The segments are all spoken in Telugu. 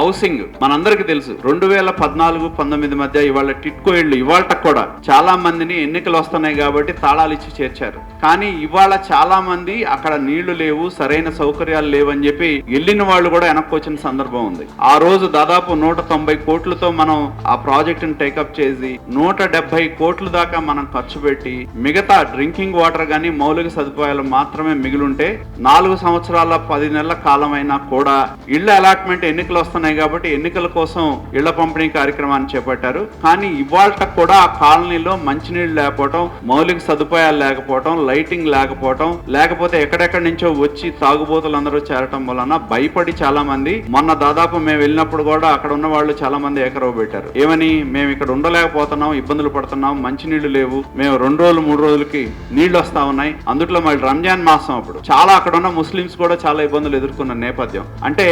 హౌసింగ్ మనందరికీ తెలుసు. రెండు వేల పద్నాలుగు పంతొమ్మిది మధ్య ఇవాళ టిట్కో ఇళ్ళు ఇవాళ కూడా చాలా మందిని ఎన్నికలు వస్తున్నాయి కాబట్టి తాళాలు ఇచ్చి చేర్చారు. కానీ ఇవాళ చాలా మంది అక్కడ నీళ్ళు లేవు సరైన సౌకర్యాలు లేవు అని చెప్పి వెళ్ళిన వాళ్ళు కూడా వెనక్కి వచ్చిన సందర్భం ఉంది. ఆ రోజు దాదాపు నూట తొంభై కోట్లతో మనం ఆ ప్రాజెక్ట్ని టేకప్ చేసి నూట డెబ్బై కోట్ల దాకా మనం ఖర్చు పెట్టి మిగతా డ్రింకింగ్ వాటర్ గానీ మౌలిక సదుపాయాలు మాత్రమే మిగిలుంటే నాలుగు సంవత్సరాల పది నెలల కాలం అయినా కూడా ఇళ్ళ అలాట్మెంట్ ఎన్నికలు వస్తున్నాయి కాబట్టి ఎన్నికల కోసం ఇళ్ళ పంపిణీ కార్యక్రమాన్ని చేపట్టారు. కానీ ఇవాళ కూడా ఆ కాలనీలో మంచినీళ్ళు లేకపోవటం మౌలిక సదుపాయాలు లేకపోవటం లైటింగ్ లేకపోవటం లేకపోతే ఎక్కడెక్కడి నుంచో వచ్చి తాగుబోతులందరూ చేరటం వలన భయపడి చాలా మంది మొన్న దాదాపు మేము వెళ్ళినప్పుడు కూడా అక్కడ ఉన్న వాళ్ళు చాలా మంది ఏకరవ పెట్టారు. ఏమని? మేము ఇక్కడ ఉండలేకపోతున్నాం ఇబ్బందులు పడుతున్నాం మంచినీళ్ళు లేవు. మేము రెండు రోజులు మూడు రోజులకి నీళ్ళు వస్తా ఉన్నాయి. అందుట్లో మళ్ళీ రంజాన్ మాసం అప్పుడు. చాలా అక్కడ ఉన్న ముస్లిమ్స్ కూడా చాలా ఇబ్బందులు ఎదుర్కొన్న నేపథ్యం. అంటే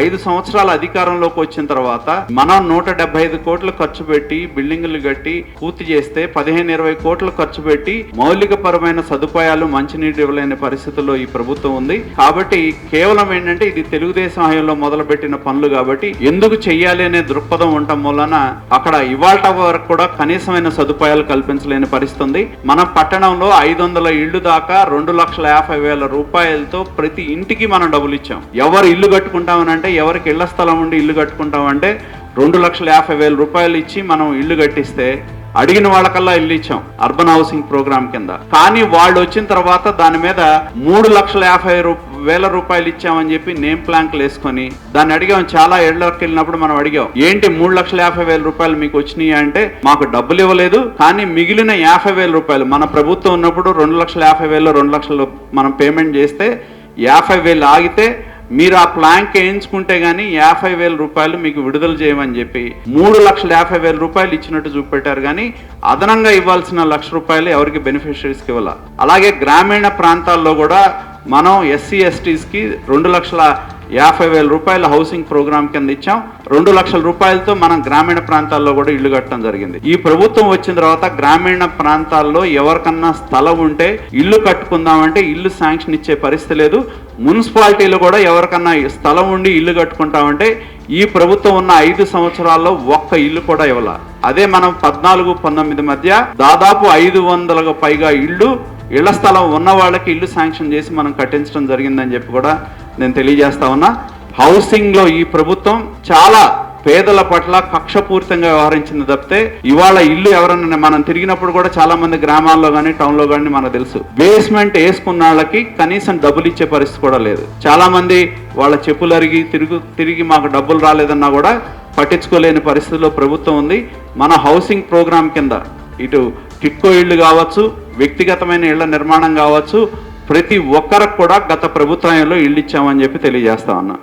ఐదు సంవత్సరాల అధికారంలోకి వచ్చిన తర్వాత మనం నూట డెబ్బై ఐదు కోట్లు ఖర్చు పెట్టి బిల్డింగులు కట్టి పూర్తి చేస్తే పదిహేను ఇరవై కోట్లు ఖర్చు పెట్టి మౌలిక పరమైన సదుపాయాలు మంచినీటి ఇవ్వలేని పరిస్థితుల్లో ఈ ప్రభుత్వం ఉంది. కాబట్టి కేవలం ఏంటంటే ఇది తెలుగుదేశం హయాంలో మొదలుపెట్టిన పనులు కాబట్టి ఎందుకు చెయ్యాలి అనే దృక్పథం ఉండటం వలన అక్కడ ఇవాళ వరకు కూడా కనీసమైన సదుపాయాలు కల్పించలేని పరిస్థితి ఉంది. మన పట్టణంలో ఐదు వందల ఇళ్ళు దాకా రెండు లక్షల యాభై వేల రూపాయలతో ప్రతి ఇంటికి మనం డబ్బులు ఇచ్చాం. ఎవరు ఇల్లు కట్టుకుంటామని అంటే ఎవరికి ఇళ్ళ స్థలం ఉండి ఇల్లు కట్టుకుంటామంటే రెండు లక్షల యాభై వేల రూపాయలు ఇచ్చి మనం ఇల్లు కట్టిస్తే అడిగిన వాళ్ళకల్లా ఇల్లు ఇచ్చాం అర్బన్ హౌసింగ్ ప్రోగ్రామ్ కింద. కానీ వాళ్ళు వచ్చిన తర్వాత దాని మీద మూడు లక్షల యాభై రూ- వేల రూపాయలు ఇచ్చామని చెప్పి నేమ్ ప్లాంక్లు వేసుకొని దాన్ని అడిగాం. చాలా ఏళ్ళకి వెళ్ళినప్పుడు మనం అడిగాం ఏంటి మూడు లక్షల యాభై వేల రూపాయలు మీకు వచ్చినాయి? అంటే మాకు డబ్బులు ఇవ్వలేదు కానీ మిగిలిన యాభై వేల రూపాయలు మన ప్రభుత్వం ఉన్నప్పుడు రెండు లక్షల యాభై వేలు రెండు లక్షలు మనం పేమెంట్ చేస్తే యాభై వేలు ఆగితే మీరు ఆ ప్లాంక్ వేయించుకుంటే గానీ యాభై వేల రూపాయలు మీకు విడుదల చేయమని చెప్పి మూడు లక్షల యాభై వేల రూపాయలు ఇచ్చినట్టు చూపెట్టారు కానీ అదనంగా ఇవ్వాల్సిన లక్ష రూపాయలు ఎవరికి బెనిఫిషరీస్కి ఇవ్వాల. అలాగే గ్రామీణ ప్రాంతాల్లో కూడా మనం ఎస్సీ ఎస్టీస్కి రెండు లక్షల యాభై వేల రూపాయల హౌసింగ్ ప్రోగ్రామ్ కింద ఇచ్చాం. రెండు లక్షల రూపాయలతో మనం గ్రామీణ ప్రాంతాల్లో కూడా ఇల్లు కట్టడం జరిగింది. ఈ ప్రభుత్వం వచ్చిన తర్వాత గ్రామీణ ప్రాంతాల్లో ఎవరికన్నా స్థలం ఉంటే ఇల్లు కట్టుకుందామంటే ఇల్లు శాంక్షన్ ఇచ్చే పరిస్థితి లేదు. మున్సిపాలిటీలో కూడా ఎవరికన్నా స్థలం ఉండి ఇల్లు కట్టుకుంటామంటే ఈ ప్రభుత్వం ఉన్న ఐదు సంవత్సరాల్లో ఒక్క ఇల్లు కూడా ఇవ్వాల. అదే మనం పద్నాలుగు పంతొమ్మిది మధ్య దాదాపు ఐదు వందలకు పైగా ఇళ్ళు ఇళ్ళ స్థలం ఉన్న వాళ్ళకి ఇల్లు శాంక్షన్ చేసి మనం కట్టించడం జరిగిందని చెప్పి కూడా నేను తెలియజేస్తా ఉన్నా హౌసింగ్లో ఈ ప్రభుత్వం చాలా పేదల పట్ల కక్షపూరితంగా వ్యవహరించింది తప్పితే ఇవాళ ఇల్లు ఎవరన్నా మనం తిరిగినప్పుడు కూడా చాలా మంది గ్రామాల్లో కానీ టౌన్లో కానీ మనకు తెలుసు. బేస్మెంట్ వేసుకున్న వాళ్ళకి కనీసం డబ్బులు ఇచ్చే పరిస్థితి కూడా లేదు. చాలా మంది వాళ్ళ చెప్పులు అరిగి తిరుగు తిరిగి మాకు డబ్బులు రాలేదన్నా కూడా పట్టించుకోలేని పరిస్థితిలో ప్రభుత్వం ఉంది. మన హౌసింగ్ ప్రోగ్రామ్ కింద ఇటు టిక్కో ఇళ్ళు కావచ్చు వ్యక్తిగతమైన ఇళ్ళ నిర్మాణం కావచ్చు ప్రతి ఒక్కరికి కూడా గత ప్రభుత్వంలో ఇళ్ళు ఇచ్చామని చెప్పి తెలియజేస్తా ఉన్నా.